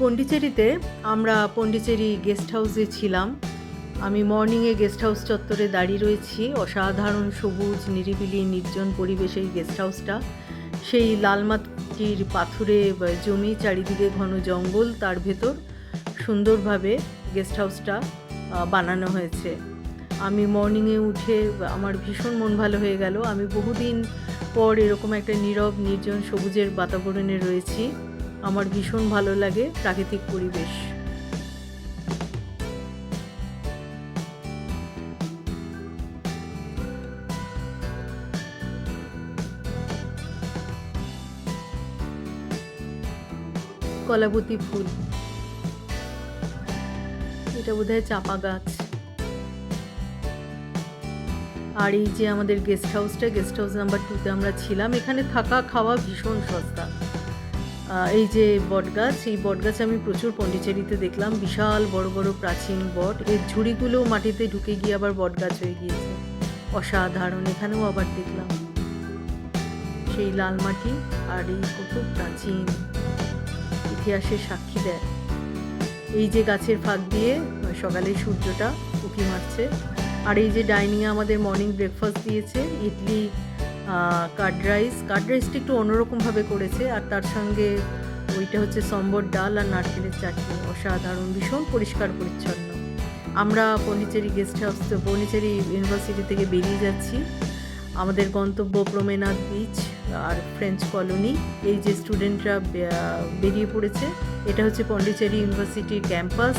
পন্ডিচেরিতে আমরা পন্ডিচেরি গেস্ট হাউসে ছিলাম। আমি মর্নিংয়ে গেস্ট হাউস চত্বরে দাঁড়িয়ে রয়েছি। অসাধারণ সবুজ, নিরিবিলি, নির্জন পরিবেশ এই গেস্ট হাউসটা। সেই লাল মাটির পাথুরে জমি, চারিদিকে ঘন জঙ্গল, তার ভেতর সুন্দরভাবে গেস্ট হাউসটা বানানো হয়েছে। আমি মর্নিংয়ে উঠে আমার ভীষণ মন ভালো হয়ে গেল। আমি বহুদিন পর এরকম একটা নীরব, নির্জন, সবুজের বাতাবরণে রয়েছি। আমার ভীষণ ভালো লাগে প্রাকৃতিক পরিবেশ। কলাবতী ফুল। এটা বোধহয় চাপা গাছ। আর এই যে আমাদের গেস্ট হাউসটা গেস্ট হাউস নাম্বার টুতে আমরা ছিলাম, এখানে থাকা খাওয়া ভীষণ সস্তা। এই যে বটগাছ, এই বটগাছ আমি প্রচুর পন্ডিচেরিতে দেখলাম, বিশাল বড় বড় প্রাচীন বট। এর ঝুড়িগুলো মাটিতে ঢুকে গিয়ে আবার বটগাছ হয়ে গিয়েছে। অসাধারণ, এখানেও আবার দেখলাম। সেই লাল মাটি আর এই কত প্রাচীন ইতিহাসের সাক্ষী দেয়। এই যে গাছের ফাঁক দিয়ে সকালে সূর্যটা উঁকি মারছে। আর এই যে ডাইনিংয়ে আমাদের মর্নিং ব্রেকফাস্ট দিয়েছে, ইডলি কার্ড রাইস। কার্ড রাইসটা একটু অন্যরকমভাবে করেছে, আর তার সঙ্গে ওইটা হচ্ছে সম্বর ডাল আর নারকেলের চাটনি। অসাধারণ, ভীষণ পরিষ্কার পরিচ্ছন্ন। আমরা Pondicherry guest house Pondicherry university থেকে বেরিয়ে যাচ্ছি। আমাদের গন্তব্য প্রমেনাথ বিচ আর ফ্রেঞ্চ কলোনি এই যে স্টুডেন্টরা বেরিয়ে পড়েছে, এটা হচ্ছে পন্ডিচেরি ইউনিভার্সিটির ক্যাম্পাস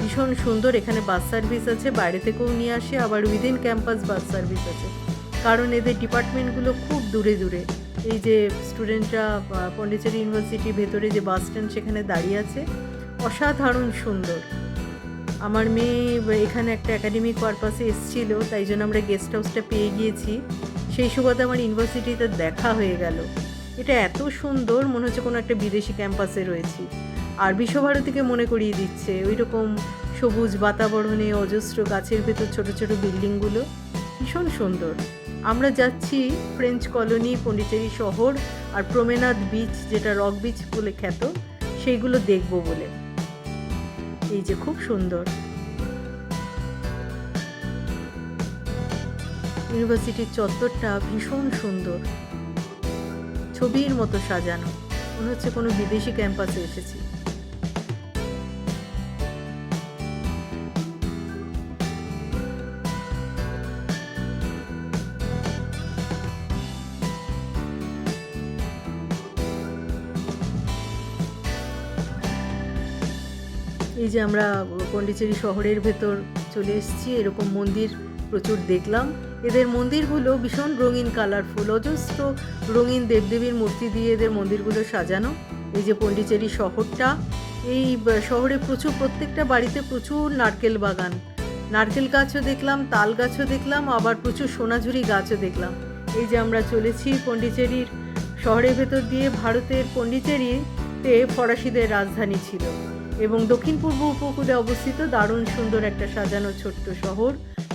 ভীষণ সুন্দর, এখানে বাস সার্ভিস আছে, বাইরে থেকেও নিয়ে আসে, আবার উইদিন ক্যাম্পাস বাস সার্ভিস আছে। কারণ এদের ডিপার্টমেন্টগুলো খুব দূরে দূরে। এই যে স্টুডেন্টরা পন্ডিচেরি ইউনিভার্সিটির ভেতরে যে বাস স্ট্যান্ড সেখানে দাঁড়িয়ে আছে, অসাধারণ সুন্দর। আমার মেয়ে এখানে একটা একাডেমিক পারপাসে এসেছিল, তাই জন্য আমরা গেস্ট হাউসটা পেয়ে গিয়েছি। সেই সুবাদে আমার ইউনিভার্সিটিতে দেখা হয়ে গেল। এটা এত সুন্দর, মনে হচ্ছে কোনো একটা বিদেশি ক্যাম্পাসে রয়েছি। আর বিশ্বভারতীকে মনে করিয়ে দিচ্ছে ওই রকম সবুজ বাতাবরণে অজস্র গাছের ভেতর ছোট ছোট বিল্ডিংগুলো। ভীষণ সুন্দর। আমরা যাচ্ছি ফ্রেঞ্চ কলোনি পন্ডিচেরি শহর আর প্রমেনাদ বিচ যেটা রক বিচ বলে খ্যাত, সেইগুলো দেখব বলে। এই যে খুব সুন্দর। ইউনিভার্সিটির চত্বরটা ভীষণ সুন্দর। ছবির মতো সাজানো। মনে হচ্ছে কোনো বিদেশি ক্যাম্পাসে এসেছি। এই যে আমরা পন্ডিচেরি শহরের ভেতর চলে এসেছি, এরকম মন্দির প্রচুর দেখলাম। এদের মন্দিরগুলো ভীষণ রঙিন কালারফুল অজস্র রঙিন দেবদেবীর মূর্তি দিয়ে এদের মন্দিরগুলো সাজানো। এই যে পন্ডিচেরি শহরটা, এই শহরে প্রচুর, প্রত্যেকটা বাড়িতে প্রচুর নারকেল বাগান। নারকেল গাছও দেখলাম, তাল গাছও দেখলাম, আবার প্রচুর সোনাঝুরি গাছও দেখলাম। এই যে আমরা চলেছি পন্ডিচেরির শহরের ভেতর দিয়ে ভারতের পন্ডিচেরিতে ফরাসিদের রাজধানী ছিল। এবং দক্ষিণ পূর্ব উপকূলে অবস্থিত দারুণ সুন্দর একটা সাজানো ছোট্ট শহর।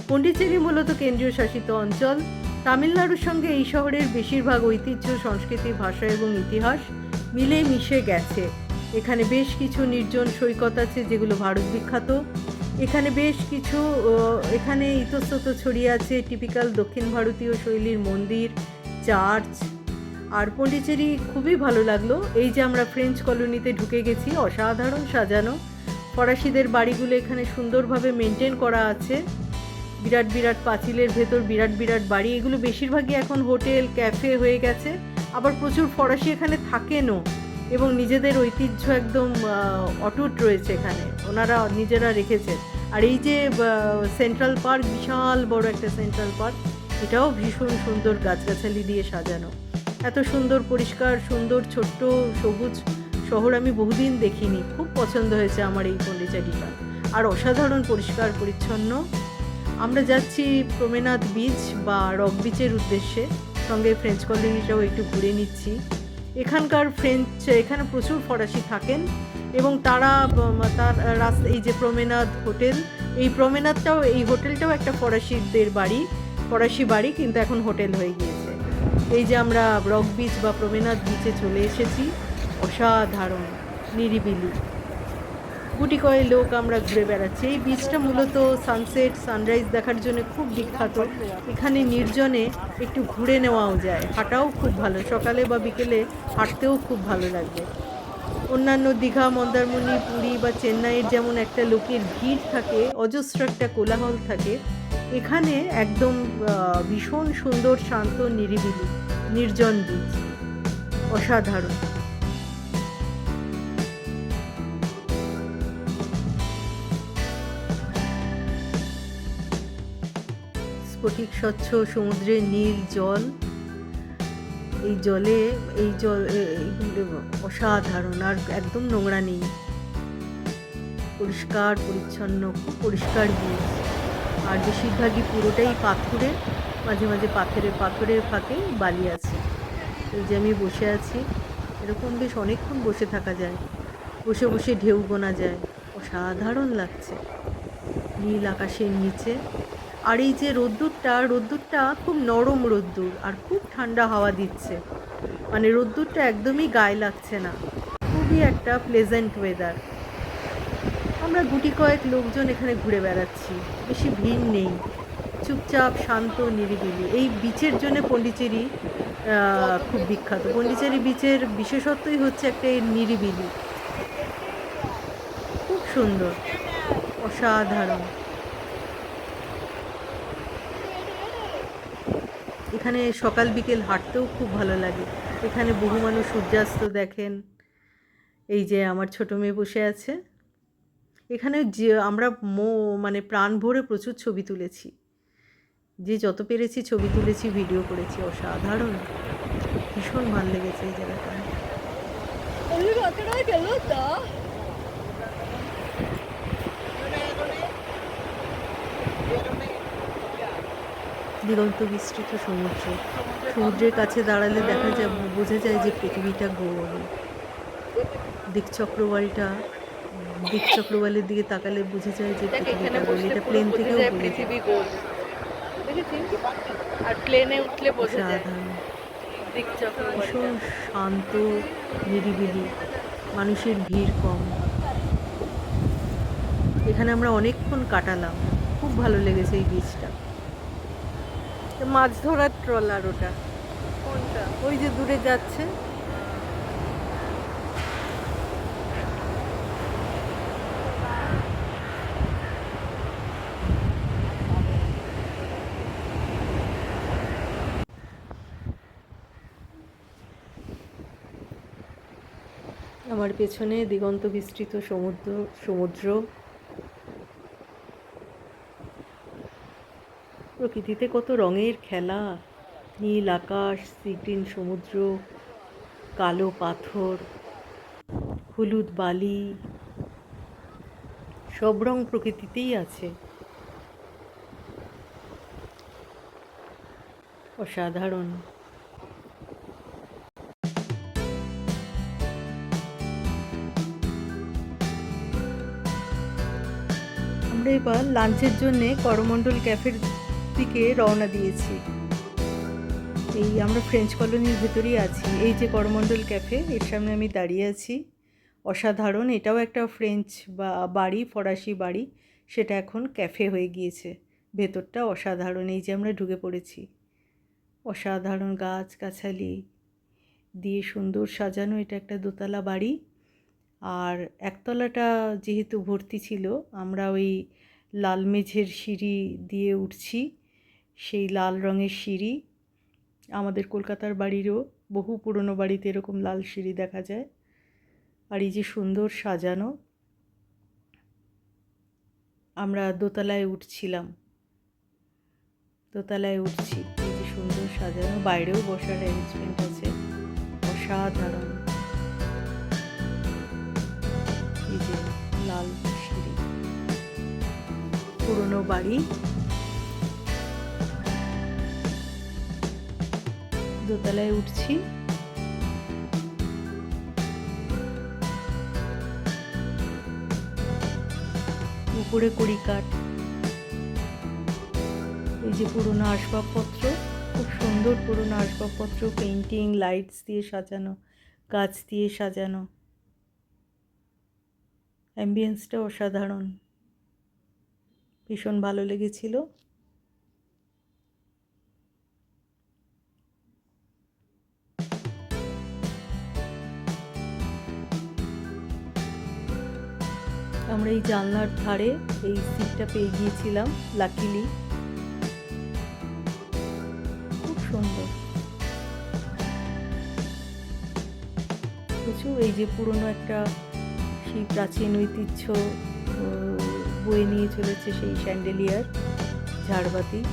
পন্ডিচেরি মূলত কেন্দ্রীয় শাসিত অঞ্চল। তামিলনাড়ুর সঙ্গে এই শহরের বেশিরভাগ ঐতিহ্য, সংস্কৃতি, ভাষা এবং ইতিহাস মিলে মিশে গেছে। এখানে বেশ কিছু নির্জন সৈকত আছে যেগুলো ভারত বিখ্যাত। এখানে বেশ কিছু এখানে ইতস্তত ছড়িয়ে আছে টিপিক্যাল দক্ষিণ ভারতীয় শৈলীর মন্দির চার্চ আর পন্ডিচেরি খুবই ভালো লাগল। এই যে আমরা ফ্রেঞ্চ কলোনিতে ঢুকে গেছি, অসাধারণ সাজানো। ফরাসিদের বাড়িগুলো এখানে সুন্দরভাবে মেনটেন করা আছে। বিরাট বিরাট পাঁচিলের ভেতর বিরাট বিরাট বাড়ি। এগুলো বেশিরভাগই এখন হোটেল, ক্যাফে হয়ে গেছে। আবার প্রচুর ফরাসি এখানে থাকেনও এবং নিজেদের ঐতিহ্য একদম অটুট রয়েছে এখানে। ওনারা নিজেরা রেখেছেন। আর এই যে সেন্ট্রাল পার্ক বিশাল বড় একটা সেন্ট্রাল পার্ক এটাও ভীষণ সুন্দর গাছগাছালি দিয়ে সাজানো। এত সুন্দর, পরিষ্কার, সুন্দর, ছোট্ট, সবুজ শহর আমি বহুদিন দেখিনি। খুব পছন্দ হয়েছে আমার এই পন্ডিচারিটা। আর অসাধারণ, পরিষ্কার, পরিচ্ছন্ন। আমরা যাচ্ছি প্রমেনাথ বিচ বা রক বিচের উদ্দেশ্যে। সঙ্গে ফ্রেঞ্চ কলোনিটাও একটু ঘুরে নিচ্ছি। এখানকার ফ্রেঞ্চ এখানে প্রচুর ফরাসি থাকেন এবং তারা তার রাস্তা এই যে প্রমেনাথ হোটেল, এই প্রমেনাথটাও এই হোটেলটাও একটা ফরাসিদের বাড়ি, ফরাসি বাড়ি, কিন্তু এখন হোটেল হয়ে গিয়েছে। এই যে আমরা রক বিচ বা প্রমেনাথ বিচে চলে এসেছি, অসাধারণ, নিরিবিলি। গুটি কয়ে লোক আমরা ঘুরে বেড়াচ্ছি। এই বীচটা মূলত সানসেট সানরাইজ দেখার জন্য খুব বিখ্যাত। এখানে নির্জনে একটু ঘুরে নেওয়াও যায়। হাঁটাও খুব ভালো। সকালে বা বিকেলে হাঁটতেও খুব ভালো লাগবে অন্যান্য দীঘা, মন্দারমণি, পুরী বা চেন্নাইয়ের যেমন একটা লোকের ভিড় থাকে, অজস্র একটা কোলাহল থাকে এখানে একদম ভীষণ সুন্দর, শান্ত, নিরিবিলি, নির্জন বীচ। অসাধারণ। স্ফটিক স্বচ্ছ সমুদ্রের নীল জল। এই জলে, এই জল এইগুলো অসাধারণ, আর একদম নোংরা নেই। পরিষ্কার, পরিচ্ছন্ন, খুব পরিষ্কার বীজ আর বেশিরভাগই পুরোটাই পাথরের মাঝে মাঝে পাথরের পাথরের ফাঁকে বালি আছে। এই যে আমি বসে আছি, এরকম বেশ অনেকক্ষণ বসে থাকা যায়। বসে বসে ঢেউ গোনা যায়। অসাধারণ লাগছে। নীল আকাশের নিচে। আর এই যে রোদ্দুরটা রোদ্দুরটা খুব নরম রোদ্দুর আর খুব ঠান্ডা হাওয়া দিচ্ছে। মানে রোদ্দুরটা একদমই গায়ে লাগছে না। খুবই একটা প্লেজেন্ট ওয়েদার আমরা গুটি কয়েক লোকজন এখানে ঘুরে বেড়াচ্ছি। বেশি ভিড় নেই। চুপচাপ, শান্ত, নিরিবিলি। এই বিচের জন্য পন্ডিচেরি খুব বিখ্যাত। পন্ডিচেরি বিচের বিশেষত্বই হচ্ছে একটা এর নিরিবিলি। খুব সুন্দর। অসাধারণ। এখানে সকাল বিকেল হাঁটতেও খুব ভালো লাগে। এখানে বহু মানুষ সূর্যাস্ত দেখেন। এই যে আমার ছোট মেয়ে বসে আছে। এখানে যে আমরা মো মানে প্রাণ ভরে প্রচুর ছবি তুলেছি। যে যত পেরেছি ছবি তুলেছি ভিডিও করেছি অসাধারণ। ভীষণ ভালো লেগেছে এই জায়গাটা? দিগন্ত বিস্তৃত সমুদ্র। সমুদ্রের কাছে দাঁড়ালে দেখা যায় বোঝা যায় যে পৃথিবীটা গৌরব। গোল দিকচক্রবালির দিকে তাকালে বুঝে যায় যে এটা প্লেন থেকেও যায় পৃথিবী গোল। আর প্লেনে উঠলে বোঝা যায়। ভীষণ শান্ত নিরিবিলি। মানুষের ভিড় কম। এখানে আমরা অনেকক্ষণ কাটালাম। খুব ভালো লেগেছে এই বীচটা মাছ ধরার ট্রলার ওটা। কোনটা? ওই যে দূরে যাচ্ছে। আমার পেছনে দিগন্ত বিস্তৃত সমুদ্র সমুদ্র। প্রকৃতিতে কত রঙের খেলা। নীল আকাশ, সিগ্রিন সমুদ্র, কালো পাথর, হলুদ বালি। সব রং প্রকৃতিতেই আছে। অসাধারণ। এবার লাঞ্চের জন্যে করমণ্ডল ক্যাফের দিকে রওনা দিয়েছি। এই আমরা ফ্রেঞ্চ কলোনির ভেতরেই আছি। এই যে করমণ্ডল ক্যাফে, এর সামনে আমি দাঁড়িয়ে আছি। অসাধারণ, এটাও একটা ফ্রেঞ্চ বা বাড়ি, ফরাসি বাড়ি, সেটা এখন ক্যাফে হয়ে গিয়েছে। ভেতরটা অসাধারণ, এই যে আমরা ঢুকে পড়েছি। অসাধারণ গাছগাছালি দিয়ে সুন্দর সাজানো এটা একটা দোতলা বাড়ি। আর একতলাটা যেহেতু ভর্তি ছিল, আমরা ওই লাল মেঝের সিঁড়ি দিয়ে উঠছি, সেই লাল রঙের সিঁড়ি। আমাদের কলকাতার বাড়িরও বহু পুরনো বাড়িতে এরকম লাল সিঁড়ি দেখা যায়। আর এই যে সুন্দর সাজানো, আমরা দোতলায় উঠছিলাম। দোতলায় উঠছি, এই যে সুন্দর সাজানো, বাইরেও বসার অ্যারেঞ্জমেন্ট আছে। অসাধারণ। পুরনো বাড়ি। দোতলায় উঠছি। উপরে কড়িকাঠ। এই যে পুরনো আসবাবপত্র, খুব সুন্দর পুরনো আসবাবপত্র পেন্টিং লাইটস দিয়ে সাজানো, গাছ দিয়ে সাজানো। অ্যাম্বিয়েন্সটা অসাধারণ। ভীষণ ভালো লেগেছিল। আমরা এই জানলার ধারে এই সিটটা পেয়ে গিয়েছিলাম লাকিলি খুব সুন্দর। প্রচুর এই যে পুরনো একটা সেই প্রাচীন ঐতিহ্য বয়ে নিয়ে চলেছে সেই স্যান্ডেলিয়ার ঝাড়বাতি,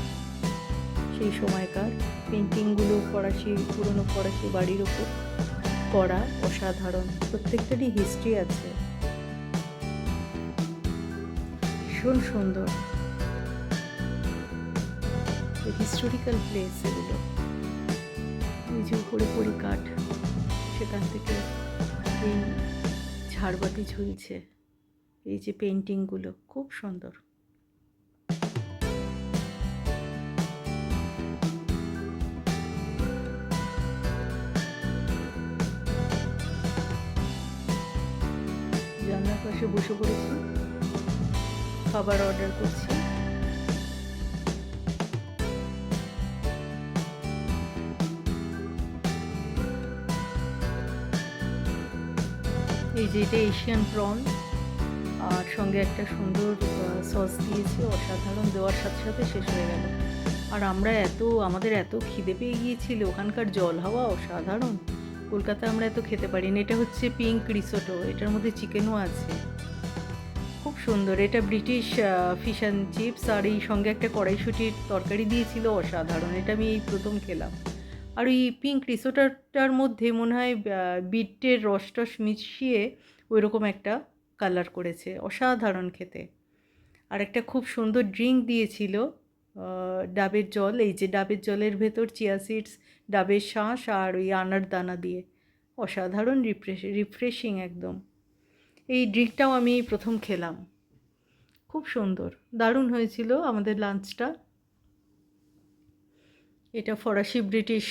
সেই সময়কার পেন্টিংগুলো ফরাসি, পুরনো ফরাসি বাড়ির ওপর করা অসাধারণ, প্রত্যেকটারই হিস্ট্রি আছে। ভীষণ সুন্দর। হিস্টোরিক্যাল প্লেস এগুলো। যে উপরে পরি কাঠ, সেখান থেকে এই ঝাড়বাতি ঝুলছে। এই যে পেন্টিংগুলো খুব সুন্দর। জানলার পাশে বসে পড়েছি। খাবার অর্ডার করছি। এই যে এটা এশিয়ান প্রন আর সঙ্গে একটা সুন্দর সস দিয়েছে, অসাধারণ দেওয়ার সাথে সাথে শেষ হয়ে গেল। আর আমরা এত, আমাদের এত খিদে পেয়ে গিয়েছিল, ওখানকার জল হাওয়া অসাধারণ। কলকাতায় আমরা এত খেতে পারি না এটা হচ্ছে পিঙ্ক রিসোটো এটার মধ্যে চিকেনও আছে। খুব সুন্দর, এটা ব্রিটিশ ফিশ অ্যান্ড চিপস আর এই সঙ্গে একটা কড়াইশুটির তরকারি দিয়েছিল, অসাধারণ। এটা আমি এই প্রথম খেলাম। আর ওই পিঙ্ক রিসোটাটার মধ্যে মনে হয় বিটের রস টস মিশিয়ে ওই রকম একটা কালার করেছে, অসাধারণ খেতে। আর একটা খুব সুন্দর ড্রিঙ্ক দিয়েছিল ডাবের জল, এই যে ডাবের জলের ভেতর চিয়া সিডস ডাবের শাঁস আর ওই আনার দানা দিয়ে। অসাধারণ রিফ্রেশ রিফ্রেশিং একদম। এই ড্রিঙ্কটাও আমি প্রথম খেলাম। খুব সুন্দর, দারুণ হয়েছিল আমাদের লাঞ্চটা এটা ফরাসি ব্রিটিশ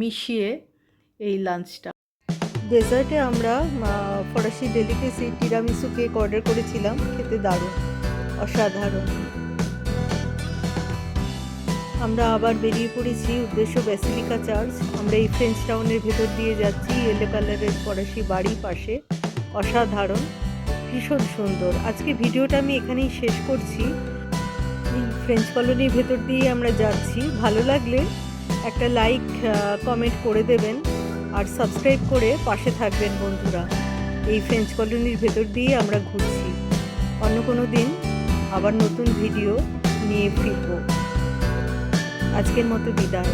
মিশিয়ে এই লাঞ্চটা ডেজার্টে আমরা ফরাসি ডেলিকেসি টিরামিসু কেক অর্ডার করেছিলাম। খেতে দারুণ, অসাধারণ। আমরা আবার বেরিয়ে পড়েছি উদ্দেশ্য ব্যাসিলিকা চার্চ আমরা এই ফ্রেঞ্চ টাউনের ভেতর দিয়ে যাচ্ছি ইয়েলো কালারের ফরাসি বাড়ি পাশে। অসাধারণ, ভীষণ সুন্দর। আজকে ভিডিওটা আমি এখানেই শেষ করছি। ফ্রেঞ্চ কলোনির ভেতর দিয়ে আমরা যাচ্ছি। ভালো লাগলে একটা লাইক কমেন্ট করে দেবেন। আর সাবস্ক্রাইব করে পাশে থাকবেন বন্ধুরা। এই ফ্রেঞ্চ কলোনির ভেতর দিয়ে আমরা ঘুরছি। অন্য কোনো দিন আবার নতুন ভিডিও নিয়ে ফিরব। আজকের মতো বিদায়।